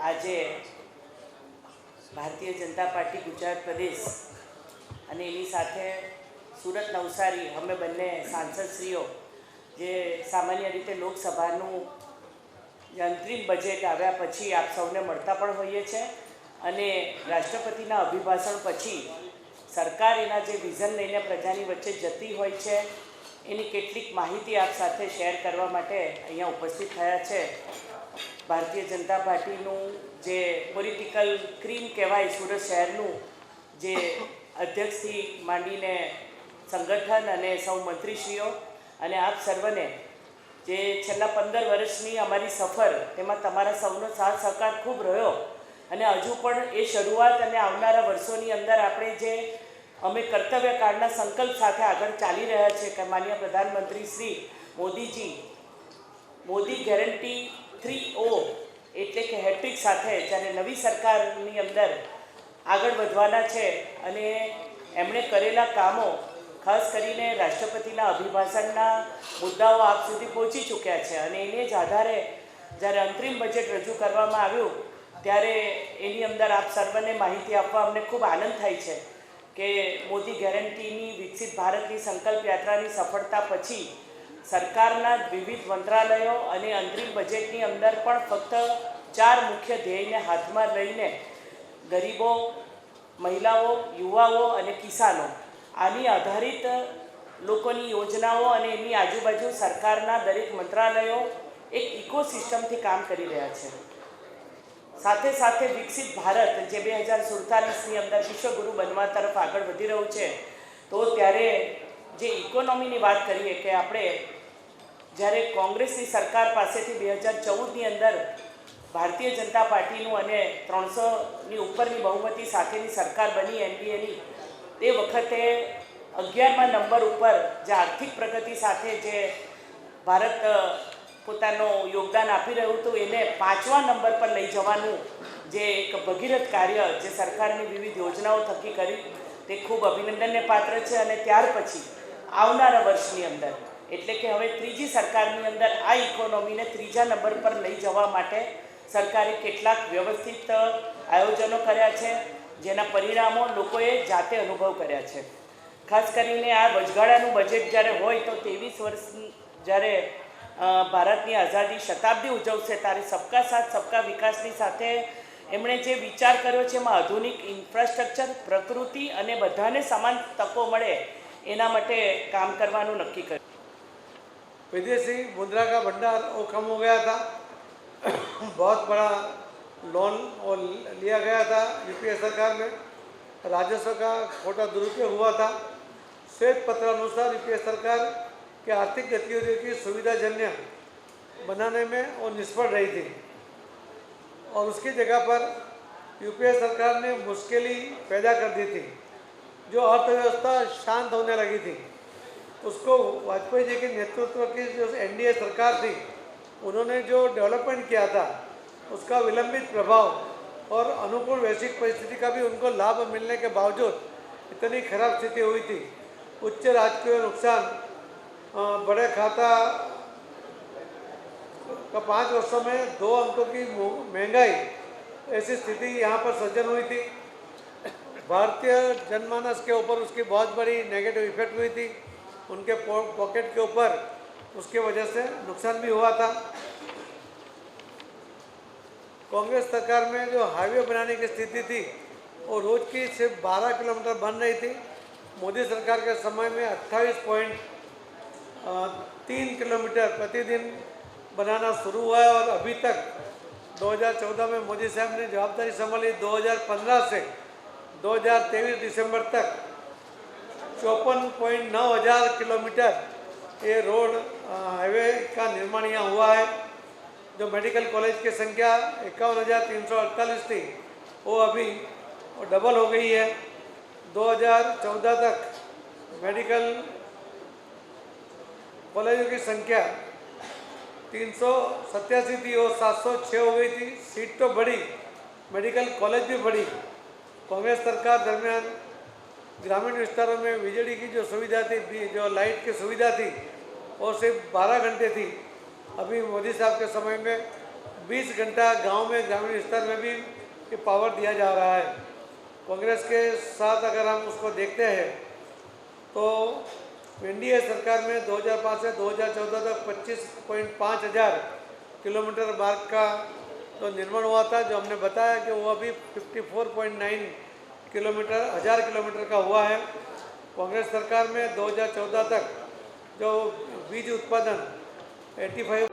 આજે ભારતીય જનતા પાર્ટી ગુજરાત પ્રદેશ અને એની સાથે સુરત નવસારી, અમે બંને સાંસદશ્રીઓ જે સામાન્ય રીતે લોકસભાનું અંતરિમ બજેટ આવ્યા પછી આપ સૌને મળતા પણ હોઈએ છીએ અને રાષ્ટ્રપતિના અભિભાષણ પછી સરકાર એના જે વિઝન લઈને પ્રજાની વચ્ચે જતી હોય છે, એની કેટલીક માહિતી આપ સાથે શેર કરવા માટે અહીંયા ઉપસ્થિત થયા છે. ભારતીય જનતા પાર્ટીનું જે પોલિટિકલ ક્રીમ કહેવાય સુરત શહેરનું, જે અધ્યક્ષથી માંડીને સંગઠન અને સૌ મંત્રીશ્રીઓ અને આપ સર્વને, જે છેલ્લા પંદર વર્ષની અમારી સફર, તેમાં તમારા સૌનો સાથ સહકાર ખૂબ રહ્યો. અને હજુ પણ એ શરૂઆત અને આવનારા વર્ષોની અંદર આપણે જે અમે કર્તવ્યકાળના સંકલ્પ સાથે આગળ ચાલી રહ્યા છે કે માન્ય પ્રધાનમંત્રી શ્રી મોદીજી, મોદી ગેરંટી થ્રી ઓ એટલે કે હેટ્રિક સાથે, જ્યારે નવી સરકારની અંદર આગળ વધવાના છે અને એમણે કરેલા કામો, ખાસ કરીને રાષ્ટ્રપતિના અભિભાષણના મુદ્દાઓ આપ સુધી પહોંચી ચૂક્યા છે અને એને જ આધારે જ્યારે અંતરિમ બજેટ રજૂ કરવામાં આવ્યું, ત્યારે એની અંદર આપ સર્વને માહિતી આપવા અમને ખૂબ આનંદ થાય છે કે મોદી ગેરંટીની વિકસિત ભારતની સંકલ્પ યાત્રાની સફળતા પછી સરકારના વિવિધ મંત્રાલયો અને અંતરિમ બજેટની અંદર પણ ફક્ત ચાર મુખ્ય ધ્યેયને હાથમાં લઈને ગરીબો, મહિલાઓ, યુવાઓ અને કિસાનો આની આધારિત લોકોની યોજનાઓ અને એની આજુબાજુ સરકારના દરેક મંત્રાલયો એક ઇકોસિસ્ટમથી કામ કરી રહ્યા છે. સાથે સાથે વિકસિત ભારત જે બે હજાર સુડતાલીસની અંદર વિશ્વગુરુ બનવા તરફ આગળ વધી રહ્યું છે, તો ત્યારે જે ઇકોનોમીની વાત કરીએ કે આપણે જ્યારે કોંગ્રેસની સરકાર પાસેથી બે હજાર ચૌદની અંદર ભારતીય જનતા પાર્ટીનું અને ત્રણસોની ઉપરની બહુમતી સાથેની સરકાર બની એનડીએની તે વખતે અગિયારમા નંબર ઉપર જે આર્થિક પ્રગતિ સાથે જે ભારત પોતાનું યોગદાન આપી રહ્યું હતું, એને પાંચમા નંબર પર લઈ જવાનું જે એક ભગીરથ કાર્ય જે સરકારની વિવિધ યોજનાઓ થકી કરી, તે ખૂબ અભિનંદનને પાત્ર છે અને ત્યાર પછી આવનારા વર્ષની અંદર. એટલે કે હવે ત્રીજી સરકારની અંદર આ ઇકોનોમીને ત્રીજા નંબર પર લઈ જવા માટે સરકારે કેટલાક વ્યવસ્થિત આયોજનો કર્યા છે, જેના પરિણામો લોકોએ જાતે અનુભવ કર્યા છે. ખાસ કરીને આ વચગાળાનું બજેટ જ્યારે હોય તો ત્રેવીસ વર્ષ જ્યારે ભારતની આઝાદી શતાબ્દી ઉજવશે ત્યારે સબકા સાથ, સબકા વિકાસની સાથે એમણે જે વિચાર કર્યો છે એમાં આધુનિક ઇન્ફ્રાસ્ટ્રક્ચર પ્રકૃતિ અને બધાને સમાન તકો મળે એના માટે કામ કરવાનું નક્કી કર્યું विदेशी मुद्रा का भंडार वो कम हो गया था बहुत बड़ा लोन और लिया गया था यूपीए सरकार में राजस्व का खोटा दुरुपयोग हुआ था श्वेत पत्र अनुसार यूपीए सरकार के आर्थिक गतिविधियों की सुविधाजन्य बनाने में वो निष्फल रही थी और उसकी जगह पर यूपीए सरकार ने मुश्किली पैदा कर दी थी जो अर्थव्यवस्था शांत होने लगी थी, उसको वाजपेयी जी के नेतृत्व की जो एनडीए सरकार थी, उन्होंने जो डेवलपमेंट किया था, उसका विलंबित प्रभाव और अनुकूल वैश्विक परिस्थिति का भी उनको लाभ मिलने के बावजूद इतनी खराब स्थिति हुई थी। उच्च राजकीय नुकसान बड़े खाता का पाँच वर्षों में दो अंकों की महँगाई, ऐसी स्थिति यहाँ पर सज्जन हुई थी। भारतीय जनमानस के ऊपर उसकी बहुत बड़ी नेगेटिव इफ़ेक्ट हुई थी। उनके पॉकेट के ऊपर उसके वजह से नुकसान भी हुआ था। कांग्रेस सरकार में जो हाईवे बनाने की स्थिति थी, वो रोज की सिर्फ़ 12 किलोमीटर बन रही थी। मोदी सरकार के समय में 28 पॉइंट तीन किलोमीटर प्रतिदिन बनाना शुरू हुआ है और अभी तक 2014 में मोदी साहब ने जवाबदारी संभाली। 2015 से 2023 दिसंबर तक चौपन पॉइंट नौ हज़ार किलोमीटर ये रोड हाईवे का निर्माण यहाँ हुआ है। जो मेडिकल कॉलेज की संख्या इक्यावन हज़ार तीन सौ अड़तालीस थी, वो अभी डबल हो गई है। 2014 तक मेडिकल कॉलेजों की संख्या तीन सौ सत्तासी थी और सात सौ छः हो गई थी। सीट तो बढ़ी, मेडिकल कॉलेज भी बढ़ी। कांग्रेस सरकार दरमियान ग्रामीण विस्तारों में बिजली की जो सुविधा थी जो लाइट की सुविधा थी, वो सिर्फ़ 12 घंटे थी। अभी मोदी साहब के समय में बीस घंटा गाँव में, ग्रामीण स्तर में भी ये पावर दिया जा रहा है। कांग्रेस के साथ अगर हम उसको देखते हैं तो एनडीए सरकार में 2005 से 2014 तक 25.5 हज़ार किलोमीटर मार्ग का जो निर्माण हुआ था, जो हमने बताया कि वो अभी 54.9 किलोमीटर, हज़ार किलोमीटर का हुआ है। कांग्रेस सरकार में 2014 तक जो बीज उत्पादन 85